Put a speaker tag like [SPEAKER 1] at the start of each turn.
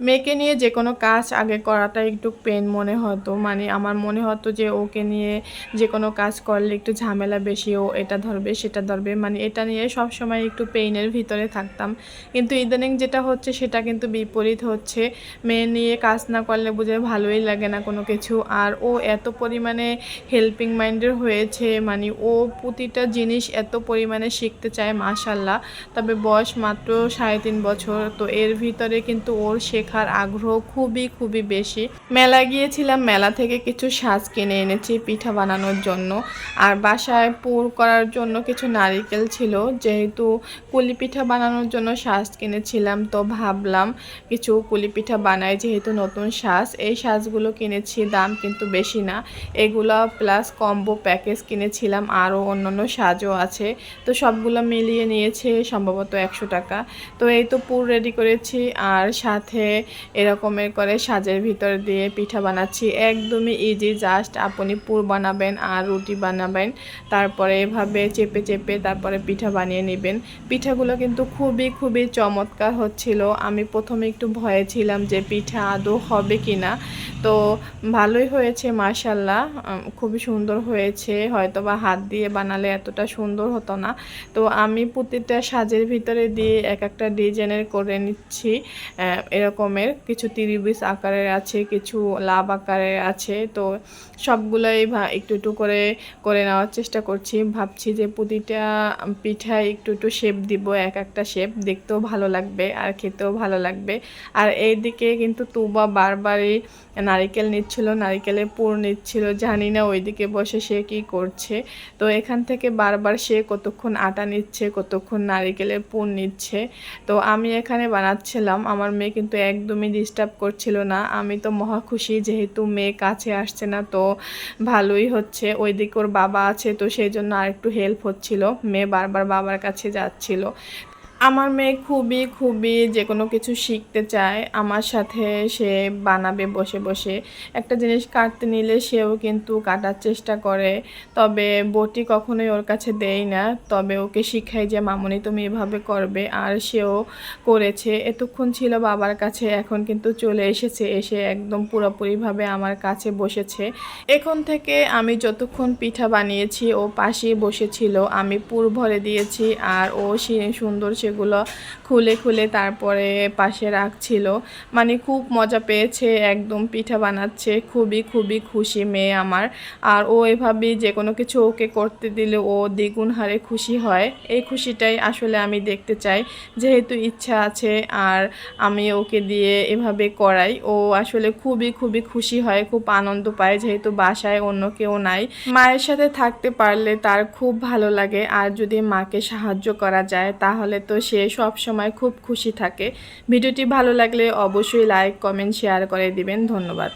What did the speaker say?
[SPEAKER 1] মেয়েকে নিয়ে যে কোনো কাজ আগে করাটা একটু পেন মনে হতো। মানে আমার মনে হতো যে ওকে নিয়ে যে কোনো কাজ করলে একটু ঝামেলা বেশি, ও এটা ধরবে, সেটা ধরবে। মানে এটা নিয়ে সব সময় একটু পেইনের ভিতরে থাকতাম। কিন্তু ইদানিং যেটা হচ্ছে সেটা কিন্তু বিপরীত হচ্ছে। মেয়ে নিয়ে কাজ না করলে বুঝে ভালোই লাগে না কোনো কিছু। আর ও এত পরিমাণে হেল্পিং মাইন্ডের হয়েছে। মানে ও প্রতিটা জিনিস এত পরিমাণে শিখতে চায় মাশাল্লাহ তবে বয়স মাত্র সাড়ে তিন বছর। তো এর ভিতরে কিন্তু ওর শেখার আগ্রহ খুবই খুবই বেশি। মেলা গিয়েছিলাম, মেলা থেকে কিছু সাজ কিনে এনেছি পিঠা বানানোর জন্য। আর বাসায় পুর করার জন্য কিছু নারিকেল ছিল, যেহেতু কুলি পিঠা বানানোর জন্য সাজ কিনেছিলাম, তো ভাবলাম কিছু কুলি পিঠা বানাই, যেহেতু নতুন সাজ। এই সাজগুলো কিনেছি, দাম কিন্তু বেশি না। এগুলো প্লাস কম্বো প্যাকেজ কিনেছিলাম, আরও অন্যান্য সাজও আছে। তো সবগুলো মিলিয়ে নিয়েছে সম্ভবত একশো টাকা। তো এই তো পুর রেডি করেছি, আর সাথে এরকমের করে সাজের ভিতর দিয়ে পিঠা বানাচ্ছি। একদমই ইজি জাস্ট আপনি পুর বানাবেন আর রুটি বানাবেন, তারপরে এভাবে চেপে চেপে তারপরে পিঠা বানিয়ে নেবেন। পিঠাগুলো কিন্তু খুবই খুবই চমৎকার হচ্ছিল। আমি প্রথমে একটু ভয়ে ছিলাম যে পিঠা আদৌ হবে কি না তো ভালোই হয়েছে মার্শাল্লাহ খুবই সুন্দর হয়েছে। হয়তো বা হাত দিয়ে বানালে এতটা সুন্দর হতো না। তো আমি প্রতিটা সাজের ভিতরে দিয়ে এক একটা ডিজাইনের করে নিচ্ছি। এরকমের কিছু তিরিবিস আকারের আছে, কিছু লাভ আকারের আছে। তো সবগুলোই একটু একটু করে করে নেওয়ার চেষ্টা করছি। ভাবছি যে প্রতিটা পিঠায় একটু একটু শেপ দিব, এক একটা শেপ দেখতেও ভালো লাগবে আর খেতেও ভালো লাগবে। আর এই দিকে কিন্তু তুবা বারবারই নারিকেল নিচ্ছিল নারিকেলের পুর নিচ্ছিল। জানি না ওইদিকে বসে সে কি করছে। তো এখান থেকে বারবার সে কতক্ষণ আটা নিচ্ছে, কতক্ষণ নারিকেলের পুর নিচ্ছে। তো আমি এখানে বানাচ্ছিলাম। আমার মেয়ে কিন্তু একদমই ডিস্টার্ব করছিল না। আমি তো মহা খুশি যেহেতু মেয়ে কাছে আসছে না, তো ভালোই হচ্ছে। ওইদিকে ওর বাবা আছে, তো সেই জন্য আর একটু হেল্প হচ্ছিল। মেয়ে বারবার বাবার কাছে যাচ্ছিল। আমার মেয়ে খুবই খুবই যে কোনো কিছু শিখতে চায়, আমার সাথে সে বানাবে বসে বসে। একটা জিনিস কাটতে নিলে সেও কিন্তু কাটার চেষ্টা করে, তবে বটি কখনোই ওর কাছে দেই না। তবে ওকে শিখাই যে, মামনি, তুমি এভাবে করবে। আর সেও করেছে। এতক্ষণ ছিল বাবার কাছে, এখন কিন্তু চলে এসেছে, এসে একদম পুরোপুরিভাবে আমার কাছে বসেছে। এখন থেকে আমি যতক্ষণ পিঠা বানিয়েছি, ও পাশেই বসেছিল। আমি পুর ভরে দিয়েছি, আর ও সুন্দর সে সেগুলো খুলে খুলে তারপরে পাশে রাখছিল। মানে খুব মজা পেয়েছে, একদম পিঠা বানাচ্ছে, খুবই খুবই খুশি মেয়ে আমার। আর ও এভাবেই যে কোনো কিছু ওকে করতে দিলে ও দ্বিগুণ হারে খুশি হয়। এই খুশিটাই আসলে আমি দেখতে চাই। যেহেতু ইচ্ছা আছে আর আমি ওকে দিয়ে এভাবে করাই, ও আসলে খুবই খুবই খুশি হয়, খুব আনন্দ পায়। যেহেতু বাসায় অন্য কেউ নাই, মায়ের সাথে থাকতে পারলে তার খুব ভালো লাগে। আর যদি মাকে সাহায্য করা যায়, তাহলে তো সে সব সময় খুব খুশি থাকে। ভিডিওটি ভালো লাগলে অবশ্যই লাইক কমেন্ট শেয়ার করে দিবেন। ধন্যবাদ।